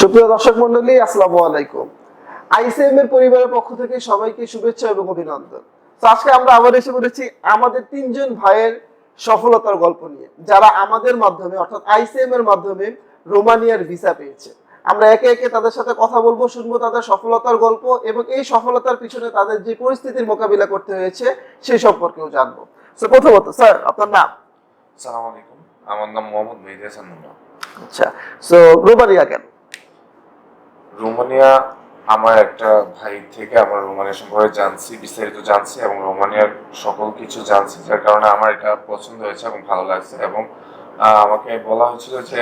সুপ্রিয় দর্শক মন্ডলী আসসালামু আলাইকুম। আইসিএম এর পরিবারের পক্ষ থেকে সবাইকে শুভেচ্ছা এবং অভিনন্দন। তো আজকে আমরা আবার এসে পড়েছি আমাদের তিনজন ভাইয়ের সফলতার গল্প নিয়ে যারা আমাদের মাধ্যমে অর্থাৎ আইসিএম এর মাধ্যমে রোমানিয়ার ভিসা পেয়েছে। আমরা একে একে তাদের সাথে কথা বলব শুনব তাদের সফলতার গল্প এবং এই সফলতার পিছনে তাদের যে পরিস্থিতির মোকাবিলা করতে হয়েছে সেই সম্পর্কেও জানব। তো প্রথমত স্যার আপনার নাম? সালাম আলাইকুম। আমার নাম মোহাম্মদ মেহেদি হাসান আচ্ছা সো রোমানিয়া কেন? রোমানিয়া, আমার একটা ভাই থেকে আমার রোমানিয়া সম্পর্কে জানছি, বিস্তারিত জানছি এবং রোমানিয়ার সকল কিছু জানছি, যার কারণে আমার এটা পছন্দ হয়েছে এবং ভালো লাগছে এবং আমাকে বলা হয়েছিল যে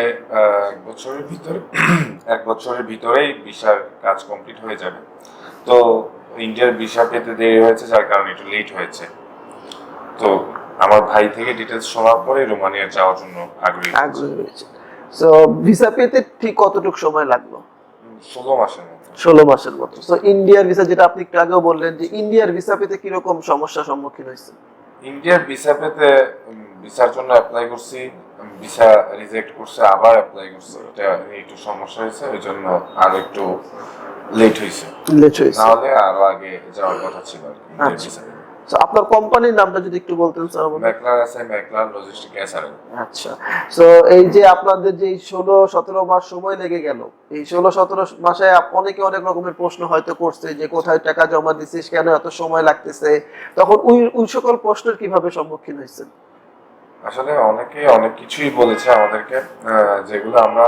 এক বছরের ভিতরে, এক বছরের ভিতরেই ভিসার কাজ কমপ্লিট হয়ে যাবে। তো ইন্ডিয়ার ভিসা পেতে দেরি হয়েছে, যার কারণে একটু লেট হয়েছে। তো আমার ভাই থেকে ডিটেলস শোনার পরে রোমানিয়া যাওয়ার জন্য আগ্রহী। আগ্রহী হয়েছে। সো ভিসা পেতে ঠিক কতটুকু সময় লাগল? ষোলো মাসের মতো। তো ইন্ডিয়ার ভিসা যেটা আপনি একটু আগেও বললেন যে ইন্ডিয়ার ভিসা পেতে কীরকম সমস্যার সম্মুখীন হয়েছে ইন্ডিয়ার ভিসা পেতে ভিসার জন্য অ্যাপ্লাই করছি ভিসা রিজেক্ট করছে আবার অ্যাপ্লাই করছে। এটা একটু সমস্যা হয়েছে ওই জন্য আর একটু লেট হয়েছে। লেট হয়েছে। নাহলে আরও আগে যাওয়ার কথা ছিল আর কি আপনার কোম্পানির নামটা যদি একটু বলতেন স্যার। ম্যাকলার আছে ম্যাকলার লজিস্টিক এসআরএল আচ্ছা। তো এই যে আপনাদের যে ষোলো সতেরো মাস সময় লেগে গেল এই ষোলো সতেরো মাসে অনেকে অনেক রকমের প্রশ্ন হয়তো করছে যে কোথায় টাকা জমা দিছিস কেন এত সময় লাগতেছে? তখন ওই ওই সকল প্রশ্নের কীভাবে সম্মুখীন হয়েছেন? আসলে অনেকে অনেক কিছুই বলেছে আমাদেরকে যেগুলো আমরা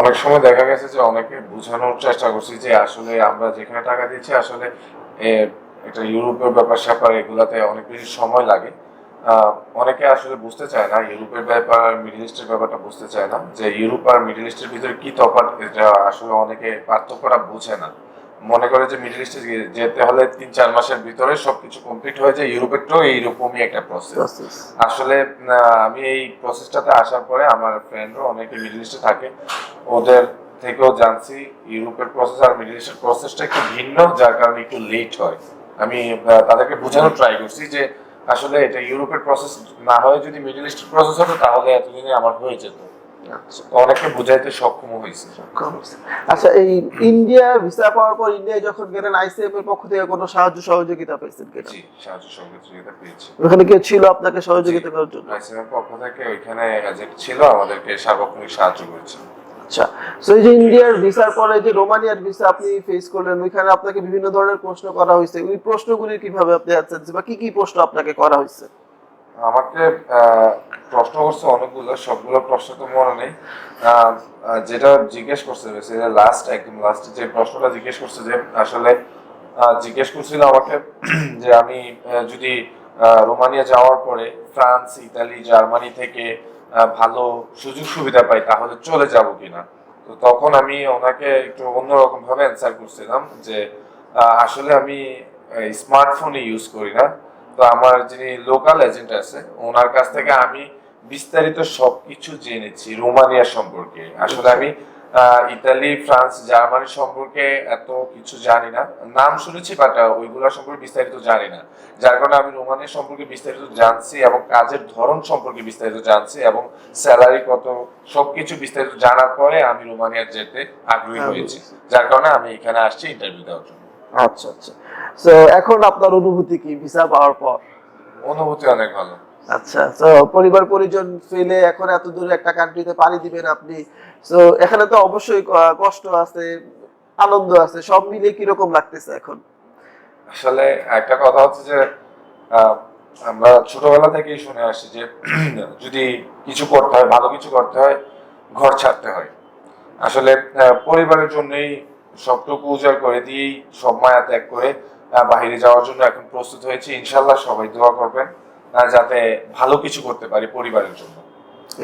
অনেক সময় দেখা গেছে যে অনেকে বোঝানোর চেষ্টা করছি যে আসলে আমরা যেখানে টাকা দিচ্ছি আসলে একটা ইউরোপের ব্যাপার স্যাপার এগুলাতে অনেক বেশি সময় লাগে। অনেকে আসলে বুঝতে চায় না ইউরোপের ব্যাপার আর মিডল ইস্টের ব্যাপারটা বুঝতে চায় না যে ইউরোপ আর মিডল ইস্টের ভিতরে কি তফাৎ এটা আসলে অনেকে পার্থক্যটা বোঝে না। মনে করে যে মিডল ইস্টে যেতে হলে তিন চার মাসের ভিতরে সবকিছু কমপ্লিট হয়ে যায় ইউরোপেরটাও এইরকমই একটা প্রসেস। আসলে আমি এই প্রসেসটাতে আসার পরে আমার ফ্রেন্ডও অনেকে মিডল ইস্টে থাকে ওদের থেকেও জানছি ইউরোপের প্রসেস আর মিডল ইস্টের প্রসেসটা একটু ভিন্ন যার কারণে একটু লেট হয়। আমি তাদেরকে বোঝানোর ট্রাই করছি যে আসলে এটা ইউরোপের প্রসেস না হয়ে যদি মিডল ইস্টের প্রসেস হতো তাহলে এতদিনে আমার হয়ে যেত। আচ্ছা। অনেকে বুঝাইতে সক্ষম হয়েছে। আচ্ছা এই ইন্ডিয়া ভিসা পাওয়ার পর ইন্ডিয়ায় যখন গেলেন আইসিএম এর পক্ষ থেকে কোনো সাহায্য সহযোগিতা পেয়েছেন কিনা? জি সাহায্য সহযোগিতা পেয়েছি। ওখানে কেউ ছিল আপনাকে সহযোগিতা করার জন্য? আইসিএমের পক্ষ থেকে ওইখানে এজেন্ট ছিল আমাদেরকে সার্বক্ষণিক সাহায্য করেছে আচ্ছা এই যে ইন্ডিয়ার ভিসার পরে যে রোমানিয়ার ভিসা আপনি ফেস করলেন, ওইখানে আপনাকে বিভিন্ন ধরনের প্রশ্ন করা হয়েছে। ওই প্রশ্নগুলি কীভাবে আপনি বা কি কি প্রশ্ন আপনাকে করা হয়েছে? আমাকে প্রশ্ন করছে অনেকগুলো, সবগুলো প্রশ্ন তো মনে নেই। যেটা জিজ্ঞেস করছে লাস্ট একদম লাস্ট যে প্রশ্নটা জিজ্ঞেস করছে যে আসলে জিজ্ঞেস করছিল আমাকে যে আমি যদি রোমানিয়া যাওয়ার পরে ফ্রান্স, ইতালি, জার্মানি থেকে ভালো সুযোগ সুবিধা পাই, তাহলে চলে যাব কিনা? তো তখন আমি ওনাকে একটু অন্যরকম ভাবে অ্যান্সার করছিলাম যে আসলে আমি স্মার্টফোনে ইউজ করি না। তো আমার যিনি লোকাল এজেন্ট আছে, ওনার কাছ থেকে আমি বিস্তারিত সবকিছু জেনেছি রোমানিয়া সম্পর্কে। আসলে আমি ইতালি ফ্রান্স জার্মানি সম্পর্কে এত কিছু জানি না। নাম শুনেছি বাট ওইগুলো সম্পর্কে বিস্তারিত জানি না। যার কারণে আমি রোমানিয়া সম্পর্কে বিস্তারিত জানছি এবং কাজের ধরন সম্পর্কে বিস্তারিত জানছি এবং স্যালারি কত সবকিছু বিস্তারিত জানার পরে আমি রোমানিয়া যেতে আগ্রহী হয়েছি। যার কারণে আমি এখানে আসছি ইন্টারভিউ দেওয়ার জন্য। আচ্ছা আচ্ছা। তো এখন আপনার অনুভূতি কি? ভিসা পাওয়ার পর? অনুভূতি অনেক ভালো। আচ্ছা তো পরিবার পরিজন ফেলে এখন এত দূরে একটা কান্ট্রিতে পাড়ি দিবেন আপনি। তো এখানে তো অবশ্যই কষ্ট আছে, আনন্দ আছে, সব মিলিয়ে কীরকম লাগতেছে এখন? আসলে একটা কথা হচ্ছে যে আমরা ছোটবেলা থেকেই শুনে আসছি যে, যদি কিছু করতে হয়, ভালো কিছু করতে হয়, ঘর ছাড়তে হয়। আসলে পরিবারের জন্যই সবটুকু উজাড় করে দিয়েই, সব মায়া ত্যাগ করে বাইরে যাওয়ার জন্য এখন প্রস্তুত হয়েছে। ইনশাল্লাহ সবাই দোয়া করবেন। যাতে ভালো কিছু করতে পারি পরিবারের জন্য।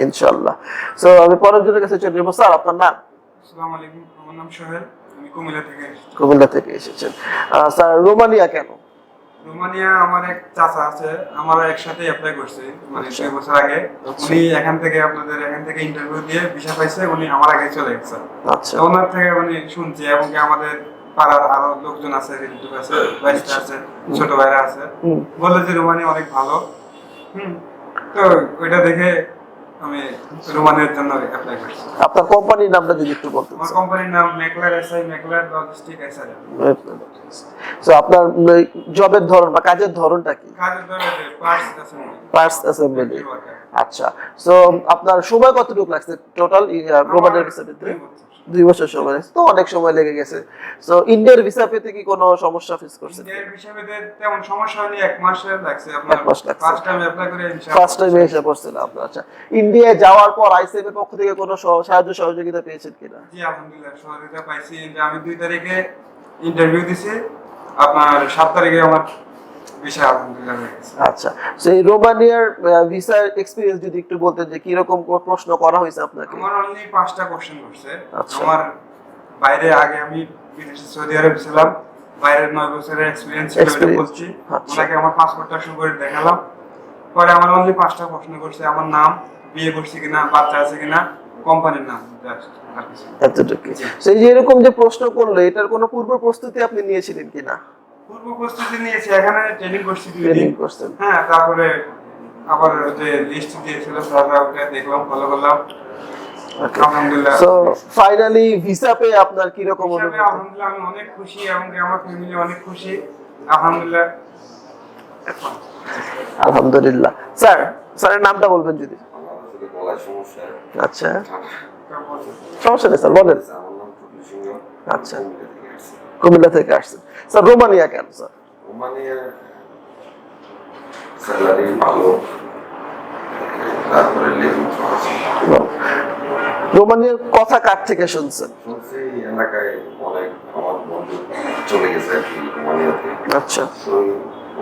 ইনশাল্লাহ তো আমি পরের জনের কাছে চলে যাব। স্যার আপনার নাম? আসসালামু আলাইকুম। আমার নাম সোহেল। আমি কুমিল্লা থেকে কুমিল্লা থেকে এসেছেন। স্যার রোমানিয়া কেন? রোমানিয়া আমার এক চাচা আছে। আমরা একসাথে অ্যাপ্লাই করছি মানে আচ্ছা। দুই বছর আগে। আচ্ছা। উনি এখান থেকে আপনাদের এখান থেকে ইন্টারভিউ দিয়ে ভিসা পাইছে। উনি আমার আগে চলে গেছে। আচ্ছা। ওনার থেকে মানে শুনছি এবং কি আমাদের পাড়ার আরও লোকজন আছে রিলেটিভ আছে বাইশটা আছে ছোট ভাইরা আছে। বলে যে রোমানিয়া অনেক ভালো। তো ওইটা দেখে আমি রোমানের জন্য অ্যাপ্লাই করছি। আপনার কোম্পানির নামটা যদি একটু বলতেন আমার কোম্পানির নাম Mekler SI Mekler logistic SI তো আপনার জবের ধরন বা কাজের ধরনটা কি? কাজের ধরে পার্টস অ্যাসেম্বলি পার্টস অ্যাসেম্বলি আচ্ছা। সো আপনার সময় কতটুকু লাগছে টোটাল রোমানের পেতে দুই বছর সময় লাগছে তো অনেক সময় লেগে গেছে। সো ইন্ডিয়ার ভিসা পেতে কি কোনো সমস্যা ফেস করছেন? এর হিসাবে তেমন সমস্যা হয়নি এক মাসের লাগছে আপনার। এক মাস লাগছে। ফার্স্ট টাইম অ্যাপ্লাই করে ফার্স্ট টাইম এসে পড়ছেন আপনার আচ্ছা। ইন্ডিয়া যাওয়ার পর আইসিএম এর পক্ষ থেকে কোনো সাহায্য সহযোগিতা পেয়েছেন কিনা? জি আলহামদুলিল্লাহ সহযোগিতা পাইছি। যে আমি দুই তারিখে ইন্টারভিউ দিছি। আপনার সাত তারিখে আমার আচ্ছা সেই রোমানিয়ার ভিসা এক্সপিরিয়েন্স যদি একটু বলতেন যে কি রকম প্রশ্ন করা হয়েছে আপনাকে? আমার অনলি পাঁচটা কোশ্চেন করছে। আচ্ছা। আমার বাইরে আগে আমি বিদেশে সৌদি আরব ছিলাম বাইরের নয় বছরের এক্সপিরিয়েন্স বলছি। আচ্ছা। ওনাকে আমার পাসপোর্টটা শুরু করে দেখালাম। পরে আমার অনলি পাঁচটা প্রশ্ন করছে আমার নাম বিয়ে করছি কিনা বাচ্চা আছে কিনা কোম্পানির নাম। এতটুকু সেই যে এরকম যে প্রশ্ন করল এটার কোনো পূর্ব প্রস্তুতি আপনি নিয়েছিলেন কিনা? পূর্ব প্রস্তুতি নিয়েছি এখানে ট্রেনিং করছি ট্রেনিং করছেন। হ্যাঁ তারপরে আবার যে লিস্ট দিয়েছিল ওটা দেখলাম ফলো করলাম। আলহামদুলিল্লাহ। সো ফাইনালি ভিসা পেয়ে আপনার কি রকম অনুভূতি? আলহামদুলিল্লাহ আমি অনেক খুশি এবং আমার ফ্যামিলি অনেক খুশি। আলহামদুলিল্লাহ। আলহামদুলিল্লাহ। স্যার স্যারের নামটা বলবেন যদি। সমস্যা আচ্ছা। সমস্যা নেই স্যার বলেন। আচ্ছা। কুমিল্লা থেকে আসছেন স্যার রোমানিয়া কেন স্যার? রোমানিয়ার স্যালারি ভালো। তারপরে রোমানিয়ার কথা কার থেকে শুনছেন? এলাকায় অনেক আমার বন্ধু চলে গেছে আর কি রোমানিয়াতে। আচ্ছা।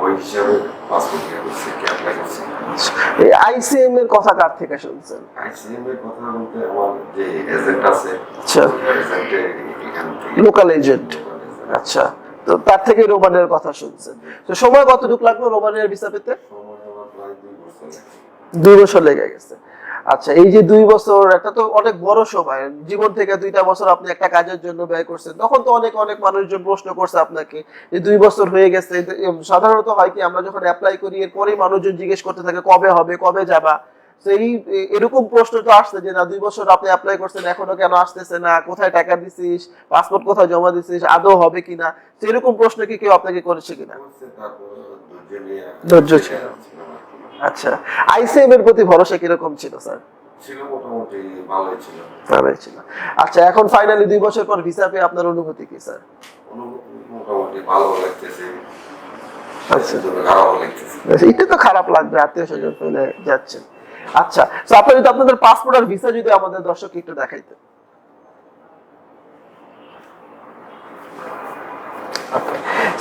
ওই হিসাবে পাসপোর্ট করছে কি অ্যাপ্লাই করছে। এই আইসিএম এর কথা কার থেকে শুনছেন? আইসিএম এর কথা বলতে আমার যে এজেন্ট আছে আচ্ছা। লোকাল এজেন্ট আচ্ছা তো তার থেকে রোমানিয়ার কথা শুনছেন। তো সময় কতটুকু লাগল রোমানিয়ার ভিসা পেতে? দুই বছর লেগে গেছে। আচ্ছা এই যে দুই বছর, একটা তো অনেক বড় সময়। জীবন থেকে দুইটা বছর আপনি একটা কাজের জন্য ব্যয় করছেন। তখন তো অনেক অনেক মানুষজন প্রশ্ন করছে আপনাকে যে দুই বছর হয়ে গেছে। সাধারণত হয় কি, আমরা যখন অ্যাপ্লাই করি, এরপরেই মানুষজন জিজ্ঞেস করতে থাকে, কবে হবে, কবে যাবা? এ- এরকম প্রশ্ন তো আসছে যে না দুই বছর আপনি অ্যাপ্লাই করছেন এখনও কেন আসতেছে না? কোথায় টাকা দিছিস? পাসপোর্ট কোথায় জমা দিছিস? আদৌ হবে কিনা? তো এরকম প্রশ্ন কি কেউ আপনাকে করেছে কিনা? ধৈর্য ছিল। আচ্ছা। আইসিএম এর প্রতি ভরসা কীরকম ছিল স্যার? ছিল মোটামুটি ভালোই ছিল। ভালোই ছিল। আচ্ছা এখন ফাইনালি দুই বছর পর ভিসা পেয়ে আপনার অনুভূতি কি স্যার? অনুভূতি মোটামুটি ভালো লাগতেছে। আচ্ছা। এটা তো খারাপ লাগবে আত্মীয় স্বজন ফেলে যাচ্ছেন। আচ্ছা তো আপনার যদি আপনাদের পাসপোর্ট আর ভিসা যদি আমাদের দর্শক একটু দেখাইতেন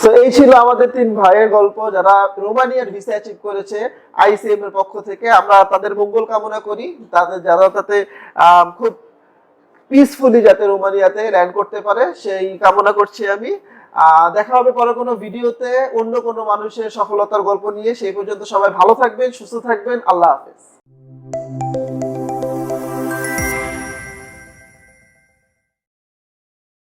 তো এই ছিল আমাদের তিন ভাইয়ের গল্প, যারা রোমানিয়ার ভিসা অ্যাচিভ করেছে আইসিএম এর পক্ষ থেকে। আমরা তাদের মঙ্গল কামনা করি, তাদের যারা তাতে খুব পিসফুলি যাতে রোমানিয়াতে ল্যান্ড করতে পারে, সেই কামনা করছি আমি। দেখা হবে পরে কোনো ভিডিওতে, অন্য কোনো মানুষের সফলতার গল্প নিয়ে। সেই পর্যন্ত সবাই ভালো থাকবেন, সুস্থ থাকবেন, আল্লাহ হাফেজ। Música